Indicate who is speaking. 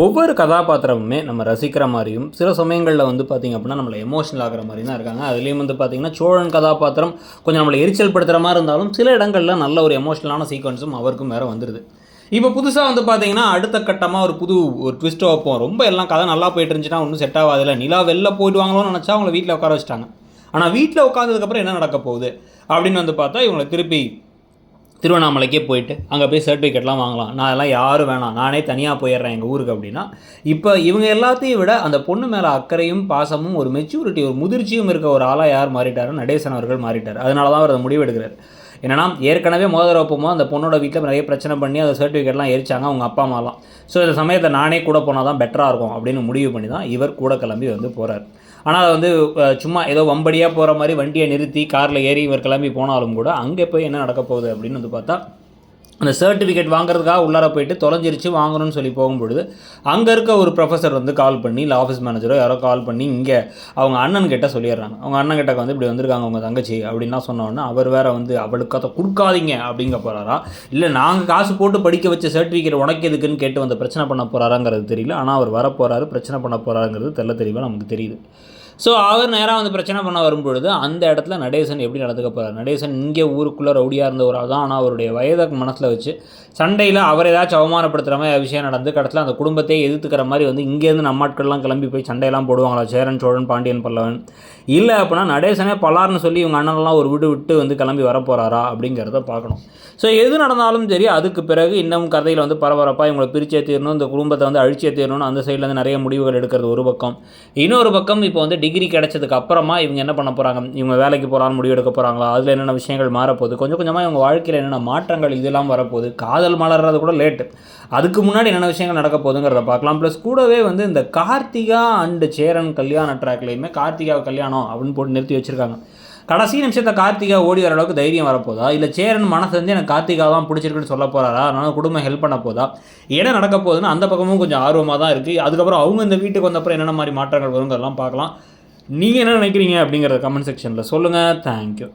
Speaker 1: ஒவ்வொரு கதாபாத்திரமுமே நம்ம ரசிக்கிற மாதிரியும் சில சமயங்களில் வந்து பார்த்திங்க அப்படின்னா நம்மளை எமோஷனல் ஆகிற மாதிரி தான் இருக்காங்க. அதுலேயும் வந்து பார்த்திங்கன்னா சோழன் கதாபாத்திரம் கொஞ்சம் நம்மளை எரிச்சல் படுத்துகிற மாதிரி இருந்தாலும் சில இடங்களில் நல்ல ஒரு எமோஷனலான சீக்வன்ஸும் அவருக்கும் வேறு வந்துடுது இப்போ புதுசாக வந்து பார்த்தீங்கன்னா அடுத்த கட்டமாக ஒரு புது ஒரு ட்விஸ்ட்டை வைப்போம். ரொம்ப எல்லாம் கதை நல்லா போயிட்டு இருந்துச்சுன்னா ஒன்றும் செட் ஆகாதில்ல நிலா வெளில போயிடுவாங்களோன்னு நினச்சா அவங்கள வீட்டில் உட்கார வச்சுட்டாங்க. ஆனால் வீட்டில் உட்காந்ததுக்கப்புறம் என்ன நடக்க போகுது? அப்படின்னு வந்து பார்த்தா இவங்களை திருப்பி திருவண்ணாமலைக்கே போயிட்டு அங்கே போய் சர்டிஃபிகேட்லாம் வாங்கலாம். நான் அதெல்லாம் யாரும் வேணாம். நானே தனியாக போயிடுறேன் எங்கள் ஊருக்கு அப்படின்னா இப்போ இவங்க எல்லாத்தையும் விட அந்த பொண்ணு மேலே அக்கறையும் பாசமும் ஒரு மெச்சூரிட்டி ஒரு முதிர்ச்சியும் இருக்க ஒரு ஆளாக யார் மாறிட்டாரு? நடேசன் அவர்கள் மாறிட்டார். அதனால தான் அவர் அதை முடிவெடுக்கிறார். என்னன்னா ஏற்கனவே மோதிர ஒப்பமோ அந்த பொண்ணோட வீட்டில் நிறைய பிரச்சனை பண்ணி அந்த சர்டிஃபிகேட்லாம் எரிச்சாங்க அவங்க அப்பா அம்மாலாம். ஸோ இந்த சமயத்தை நானே கூட போனால் தான் பெட்டராக இருக்கும் அப்படின்னு முடிவு பண்ணி தான் இவர் கூட கிளம்பி வந்து போகிறார் ஆனால் அதை வந்து சும்மா ஏதோ வம்படியாக போகிற மாதிரி வண்டியை நிறுத்தி காரில் ஏறி இவர் கிளம்பி போனாலும் கூட அங்கே போய் என்ன நடக்க போகுது அப்படின்னு வந்து பார்த்தா அந்த சர்டிஃபிகேட் வாங்குறதுக்காக உள்ளார போயிட்டு தொலைஞ்சிருச்சு வாங்கணும்னு சொல்லி போகும்பொழுது அங்கே இருக்க ஒரு ப்ரொஃபஸர் வந்து கால் பண்ணி இல்லை ஆஃபீஸ் மேனேஜரோ யாரோ கால் பண்ணி இங்கே அவங்க அண்ணன் கிட்ட சொல்லிடுறாங்க. அவங்க அண்ணன் கிட்ட வந்து இப்படி வந்திருக்காங்க உங்கள் தங்கச்சி அப்படின்லாம் சொன்னோன்னா அவர் வேற வந்து அவளுக்கு அதை கொடுக்காதீங்க அப்படிங்க போகிறாரா இல்லை நாங்கள் காசு போட்டு படிக்க வச்ச சர்டிஃபிகேட் உனக்கு எதுக்குன்னு கேட்டு வந்து பிரச்சனை பண்ண போகிறாராங்கிறது தெரியல. ஆனால் அவர் வரப்போகிறாரு பிரச்சனை பண்ண போகிறாருங்கிறது தெல்ல தெளிவாக நமக்கு தெரியுது. ஸோ அவர் நேராக வந்து பிரச்சனை பண்ண வரும்பொழுது அந்த இடத்துல நடேசன் எப்படி நடந்துக்க போகிறார் நடேசன் இங்கே ஊருக்குள்ளே ரவுடியாக இருந்த ஒரு ஆள் தான் ஆனால் அவருடைய வயதை மனசில் வச்சு சண்டையில் அவர் ஏதாச்சும் அவமானப்படுத்துகிற மாதிரி விஷயம் நடந்து கடத்தில் அந்த குடும்பத்தையே எதிர்த்துக்கிற மாதிரி வந்து இங்கேருந்து நம்ம ஆட்கள்லாம் கிளம்பி போய் சண்டையெல்லாம் போடுவாங்களா? சேரன் சோழன் பாண்டியன் பல்லவன். இல்லை அப்படின்னா நடேசனே பலார்னு சொல்லி இவங்க அண்ணன்லாம் ஒரு வீடு விட்டு வந்து கிளம்பி வரப்போகிறாரா அப்படிங்கிறத பார்க்கணும். ஸோ எது நடந்தாலும் சரி அதுக்கு பிறகு இன்னும் கதையில் வந்து பரபரப்பாக இவங்களை பிரிச்சே தீரணும் இந்த குடும்பத்தை வந்து அழிச்சே தீரணும்னு அந்த சைட்லேருந்து நிறைய முடிவுகள் எடுக்கிறது ஒரு பக்கம். இன்னொரு பக்கம் இப்போ வந்து டிகிரி கிடைச்சதுக்கு அப்புறமா இவங்க என்ன பண்ண போகிறாங்க இவங்க வேலைக்கு போகிறான்னு முடிவு எடுக்க போகிறாங்களா அதில் என்னென்ன விஷயங்கள் மாறப்போகுது? கொஞ்சம் கொஞ்சமாக இவங்க வாழ்க்கையில் என்னென்ன மாற்றங்கள் இதெல்லாம் வரப்போகுது? காதல் மலர்றது கூட லேட்டு அதுக்கு முன்னாடி என்னென்ன விஷயங்கள் நடக்க போகுதுங்கிறத பார்க்கலாம். ப்ளஸ் கூடவே வந்து இந்த கார்த்திகா அண்டு சேரன் கல்யாண ட்ராக்லேயுமே கார்த்திகா கல்யாணம் அப்படின்னு போட்டு நிறுத்தி வச்சுருக்காங்க. கடைசி நிமிஷத்தை கார்த்திகா ஓடி வர அளவுக்கு தைரியம் வரப்போதா? இல்லை சேரன் மனசு வந்து எனக்கு கார்த்திகா தான் பிடிச்சிருக்குன்னு சொல்ல போகிறாரா அதனால் குடும்பம் ஹெல்ப் பண்ண போதா? என்ன நடக்க போகுதுன்னு அந்த பக்கமும் கொஞ்சம் ஆர்வமாக தான் இருக்குது அதுக்கப்புறம் அவங்க இந்த வீட்டுக்கு வந்தப்பறம் என்னென்ன மாதிரி மாற்றங்கள் வருங்கிறதெல்லாம் பார்க்கலாம். நீங்கள் என்ன நினைக்கிறீங்க அப்படிங்கிறத கமெண்ட் செக்ஷனில் சொல்லுங்கள் தேங்க்யூ